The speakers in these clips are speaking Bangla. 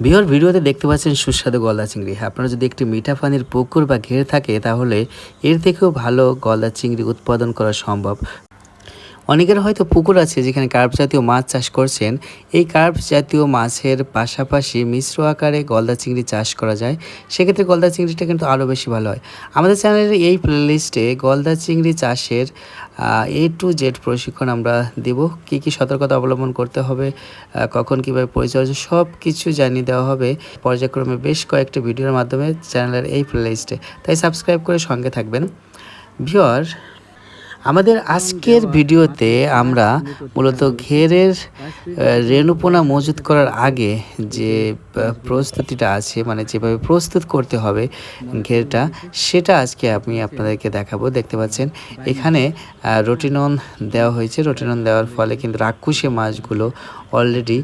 বিহর ভিডিওতে দেখতে পাচ্ছেন সুস্বাদু গলদা চিংড়ি। আপনারা যদি একটি মিঠা পানির পুকুর বা ঘের থাকে, তাহলে এর থেকেও ভালো গলদা চিংড়ি উৎপাদন করা সম্ভব। অনেকের হয়তো পুকুর আছে যেখানে কার্প জাতীয় মাছ চাষ করছেন। এই কার্প জাতীয় মাছের পাশাপাশি মিশ্র আকারে গলদা চিংড়ি চাষ করা যায়। সেক্ষেত্রে গলদা চিংড়িটা কিন্তু আরও বেশি ভালো হয়। আমাদের চ্যানেলের এই প্লেলিস্টে গলদা চিংড়ি চাষের এ টু জেড প্রশিক্ষণ আমরা দেব। কি কি সতর্কতা অবলম্বন করতে হবে কখন কীভাবে পরিচর্যা, সব কিছু জানিয়ে দেওয়া হবে। পর্যায়ক্রমে বেশ কয়েকটি ভিডিওর মাধ্যমে চ্যানেলের এই প্লেলিস্টে। তাই সাবস্ক্রাইব করে সঙ্গে থাকবেন। ভিওর আমাদের আজকের ভিডিওতে আমরা মূলত ঘেরের রেণুপোনা মজুত করার আগে যে প্রস্তুতিটা আছে মানে যেভাবে প্রস্তুত করতে হবে ঘেরটা, সেটা আজকে আমি আপনাদেরকে দেখাবো। দেখতে পাচ্ছেন, এখানে রোটিনন দেওয়া হয়েছে। রোটিনন দেওয়ার ফলে কিন্তু রাক্ষুসে মাছগুলো অলরেডি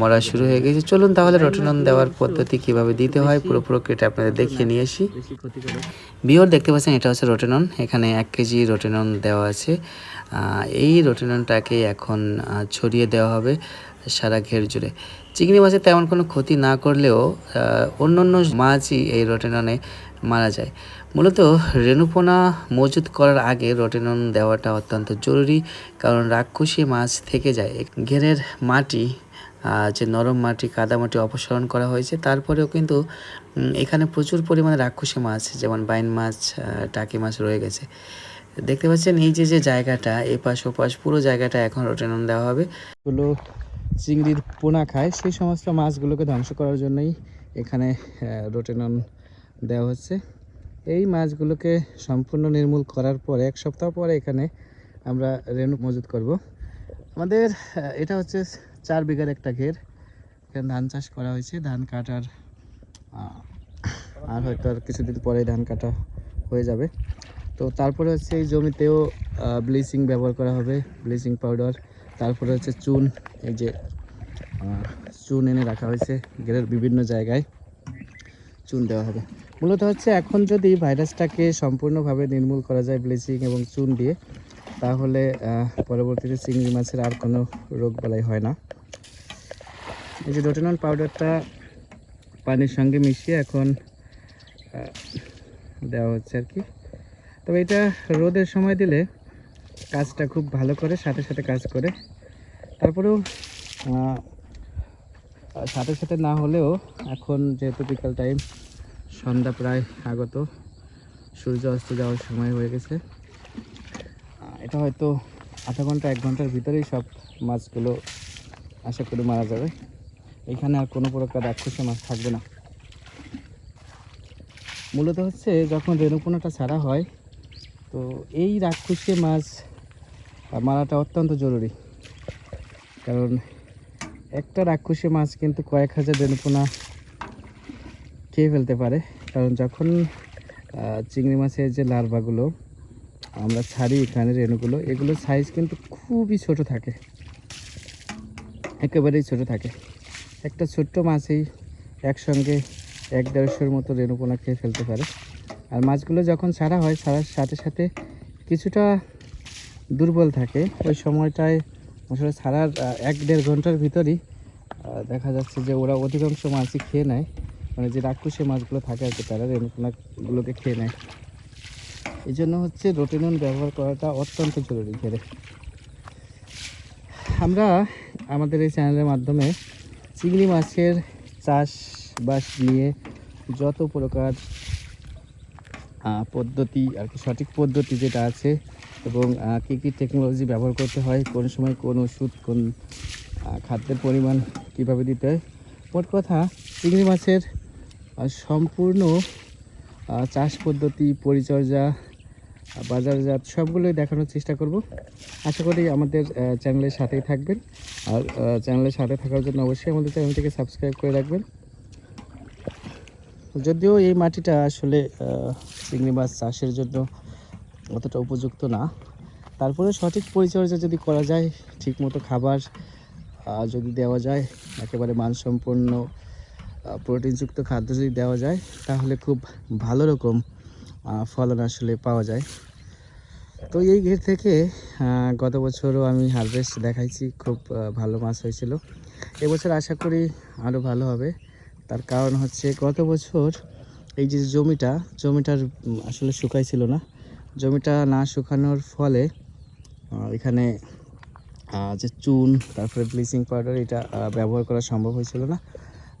মরা শুরু হয়ে গেছে। চলুন তাহলে রোটিনন দেওয়ার পদ্ধতি কীভাবে দিতে হয় পুরো প্রক্রিয়াটা আপনাদের দেখিয়ে নিয়ে আসি। বিওর দেখতে পাচ্ছেন, এটা হচ্ছে রোটেনন এখানে এক কেজি রোটেনন দেওয়া আছে। এই রোটেননটাকে এখন ছড়িয়ে দেওয়া হবে সারা ঘের জুড়ে। চিংড়ি মাছের তেমন কোনো ক্ষতি না করলেও অন্য অন্য মাছই এই রোটেননে মারা যায়। মূলত রেণুপোনা মজুত করার আগে রোটেনন দেওয়াটা অত্যন্ত জরুরি, কারণ রাক্ষসী মাছ থেকে যায়। ঘেরের মাটি যে নরম মাটি, কাদা মাটি অপসারণ করা হয়েছে, তারপরেও কিন্তু এখানে প্রচুর পরিমাণে রাক্ষসী মাছ, যেমন বাইন মাছ টাকি মাছ রয়ে গেছে। দেখতে পাচ্ছেন, এই যে যে জায়গাটা, এপাশ ওপাশ, পুরো জায়গাটা এখন রোটেনন দেওয়া হবে। গুলো চিংড়ির পোনা খায়, সেই সমস্ত মাছগুলোকে ধ্বংস করার জন্যই এখানে রোটেনন দেওয়া হচ্ছে। এই মাছগুলোকে সম্পূর্ণ নির্মূল করার পরে, এক সপ্তাহ পরে এখানে আমরা রেণু মজুত করব। আমাদের এটা হচ্ছে চার বিঘার একটা ঘের। এখানে ধান চাষ করা হয়েছে, ধান কাটার আর হয়তো আর কিছুদিন পরে ধান কাটা হয়ে যাবে। তো তারপরে হচ্ছে এই জমিতেও ব্লিচিং ব্যবহার করা হবে ব্লিচিং পাউডার তারপরে হচ্ছে চুন, এই যে চুন এনে রাখা হয়েছে ঘেরের বিভিন্ন জায়গায়। চুন দেওয়া হবে। মূলত হচ্ছে এখন যদি ভাইরাসটাকে সম্পূর্ণভাবে নির্মূল করা যায় ব্লিচিং এবং চুন দিয়ে, তাহলে পরবর্তীতে চিংড়ি মাছের আর কোনো রোগ বালাই হয় না। এই যে রোটেনন পাউডারটা পানির সঙ্গে মিশিয়ে এখন দেওয়া হচ্ছে আর কি। তবে এটা রোদের সময় দিলে কাজটা খুব ভালো করে, সাথে সাথে কাজ করে। তারপরেও সাথে সাথে না হলেও এখন যেহেতু বিকাল টাইম, সন্ধ্যা প্রায় আগত, সূর্য অস্ত যাওয়ার সময় হয়ে গেছে। এটা হয়তো আধা ঘণ্টা, এক ঘণ্টার ভিতরেই সব মাছগুলো আশা করি মারা যাবে। এখানে আর কোনো প্রকার রাক্ষসে মাছ থাকবে না। মূলত হচ্ছে যখন রেণুপোনাটা ছাড়া হয় তো এই রাক্ষসে মাছ মারাটা অত্যন্ত জরুরি। কারণ একটা রাক্ষসে মাছ কিন্তু কয়েক হাজার রেণুপোনা খেয়ে ফেলতে পারে। কারণ যখন চিংড়ি মাছের যে লার্ভাগুলো, আমরা ছাড়ি এখানে রেণুগুলো, এগুলোর সাইজ কিন্তু খুবই ছোট থাকে। একেবারেই ছোট থাকে। একটা ছোট্ট মাছই একসঙ্গে এক দেড়শোর মতো রেণুপোনা খেয়ে ফেলতে পারে। আর মাছগুলো যখন ছাড়া হয়, ছাড়ার সাথে সাথে কিছুটা দুর্বল থাকে। ওই সময়টায় আসলে ছাড়ার এক দেড় ঘণ্টার ভিতরই দেখা যাচ্ছে যে ওরা অধিকাংশ মাছই খেয়ে নেয়। মানে যে রাক্ষসী মাছগুলো থাকে আর কি, তারা রেণুপোনাগুলোকে খেয়ে নেয়। এই জন্য হচ্ছে রোটেনন ব্যবহার করাটা অত্যন্ত জরুরি ঘেরে। আমরা আমাদের এই চ্যানেলের মাধ্যমে চিংড়ি মাছের চাষবাস নিয়ে যত প্রকার পদ্ধতি আর কি, সঠিক পদ্ধতি যেটা আছে এবং কী কী টেকনোলজি ব্যবহার করতে হয়, কোন সময় কোন ওষুধ, কোন খাদ্যের পরিমাণ কীভাবে দিতে হয়। মোট কথা, চিংড়ি মাছের সম্পূর্ণ চাষ পদ্ধতি, পরিচর্যা, বাজারজাত সবগুলোই দেখানোর চেষ্টা করব। আশা করি আমাদের চ্যানেলের সাথেই থাকবেন। আর চ্যানেলের সাথে থাকার জন্য অবশ্যই আমাদের চ্যানেলটিকে সাবস্ক্রাইব করে রাখবেন। যদিও এই মাটিটা আসলে চিংড়ি মাছ চাষের জন্য অতটা উপযুক্ত না। তারপরে সঠিক পরিচর্যা যদি করা যায়, ঠিকমতো খাবার যদি দেওয়া যায়, একেবারে মানসম্পন্ন প্রোটিনযুক্ত খাদ্য যদি দেওয়া যায়, তাহলে খুব ভালো রকম ফলন আসলে পাওয়া যায়। তো এই ঘের থেকে গত বছরও আমি হারভেস্ট দেখাইছি, খুব ভালো মাছ হয়েছিল। এবছর আশা করি আরও ভালো হবে। তার কারণ হচ্ছে গত বছর এই যে জমিটা, জমিটার আসলে শুকাইছিল না। জমিটা না শুকানোর ফলে এখানে যে চুন, তারপরে ব্লিচিং পাউডার এটা ব্যবহার করা সম্ভব হয়েছিল না।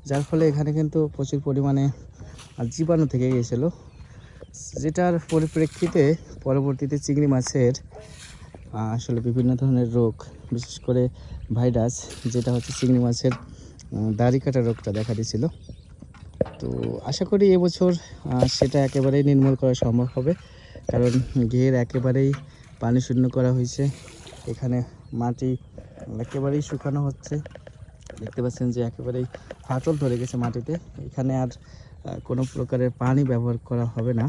যার ফলে এখানে কিন্তু প্রচুর পরিমাণে জীবাণু থেকে গিয়েছিল। যেটার পরিপ্রেক্ষিতে পরবর্তীতে চিংড়ি মাছের আসলে বিভিন্ন ধরনের রোগ, বিশেষ করে ভাইরাস, যেটা হচ্ছে চিংড়ি মাছের দাড়ি কাটা রোগটা দেখা দিয়েছিল। তো আশা করি এবছর সেটা একেবারেই নির্মূল করা সম্ভব হবে। কারণ ঘের একেবারেই পানি শূন্য করা হয়েছে। এখানে মাটি একেবারেই শুকানো হচ্ছে। দেখতে পাচ্ছেন যে একেবারেই ফাটল ধরে গেছে মাটিতে। এখানে আর কোনো প্রকারের পানি ব্যবহার করা হবে না।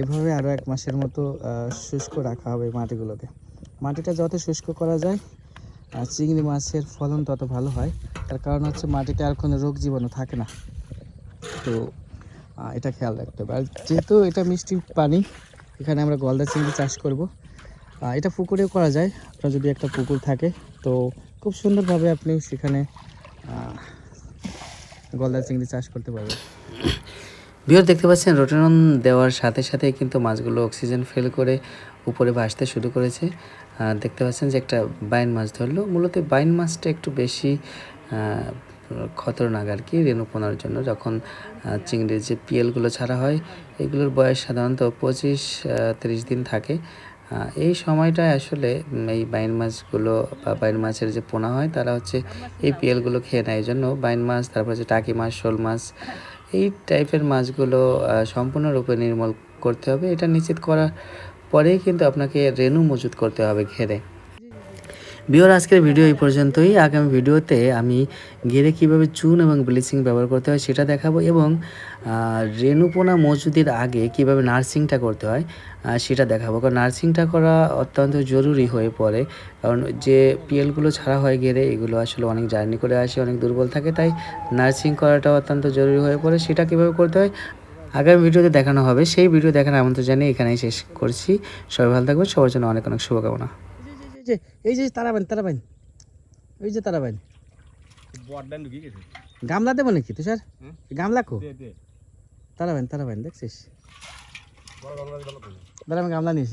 এভাবে আরও এক মাসের মতো শুষ্ক রাখা হবে মাটিগুলোকে। মাটিটা যত শুষ্ক করা যায় চিংড়ি মাছের ফলন তত ভালো হয়। তার কারণ হচ্ছে মাটিতে আর কোনো রোগ জীবাণু থাকে না। তো এটা খেয়াল রাখতে হবে। আর যেহেতু এটা মিষ্টি পানি, এখানে আমরা গলদা চিংড়ি চাষ করব। এটা পুকুরেও করা যায়। আপনার যদি একটা পুকুর থাকে, তো খুব সুন্দরভাবে আপনি সেখানে গলদা চিংড়ি চাষ করতে পারবেন। বিয়র দেখতে পাচ্ছেন, রোটেনন দেওয়ার সাথে সাথে কিন্তু মাছগুলো অক্সিজেন ফেল করে উপরে ভাসতে শুরু করেছে। দেখতে পাচ্ছেন যে একটা বাইন মাছ ধরলো। মূলত বাইন মাছটা একটু বেশি খতরনাক আর কি রেণুপোনার জন্য। যখন চিংড়ির যে পিএলগুলো ছাড়া হয়, এগুলোর বয়স সাধারণত পঁচিশ তিরিশ দিন থাকে। এই সময়টায় আসলে এই বাইন মাছগুলো বা বাইন মাছের যে পোনা হয়, তারা হচ্ছে এই পিএলগুলো খেয়ে নেয়। জন্য বাইন মাছ, তারপর হচ্ছে টাকি মাছ, শোল মাছ, এই টাইপের মাছগুলো সম্পূর্ণরূপে নির্মূল করতে হবে। এটা নিশ্চিত করার পরেই কিন্তু আপনাকে রেণু মজুত করতে হবে ঘেরে। বিওর আজকের ভিডিও এই পর্যন্তই। আগামী ভিডিওতে আমি ঘেরে কীভাবে চুন এবং ব্লিচিং ব্যবহার করতে হয় সেটা দেখাবো এবং রেণুপোনা মজুদের আগে কীভাবে নার্সিংটা করতে হয় সেটা দেখাবো। কারণ নার্সিংটা করা অত্যন্ত জরুরি হয়ে পড়ে। কারণ যে পিএলগুলো ছাড়া হয় গেলে এগুলো আসলে অনেক জার্নি করে আসে, অনেক দুর্বল থাকে, তাই নার্সিং করাটা অত্যন্ত জরুরি হয়ে পড়ে। সেটা কীভাবে করতে হয় আগামী ভিডিওতে দেখানো হবে সেই ভিডিও দেখার আমন্ত্রণ জানিয়ে এখানেই শেষ করছি। সবাই ভালো থাকবেন সবার জন্য অনেক অনেক শুভকামনা। এই যে এই যে তারাবান তারাবান ওই যে গেছে গামলা দেবো নাকি তুষার? স্যার গামলা কো? তারা দে। তারাবান তারাবান দেখছিস? দাঁড়া আমি গামলা নিয়েছি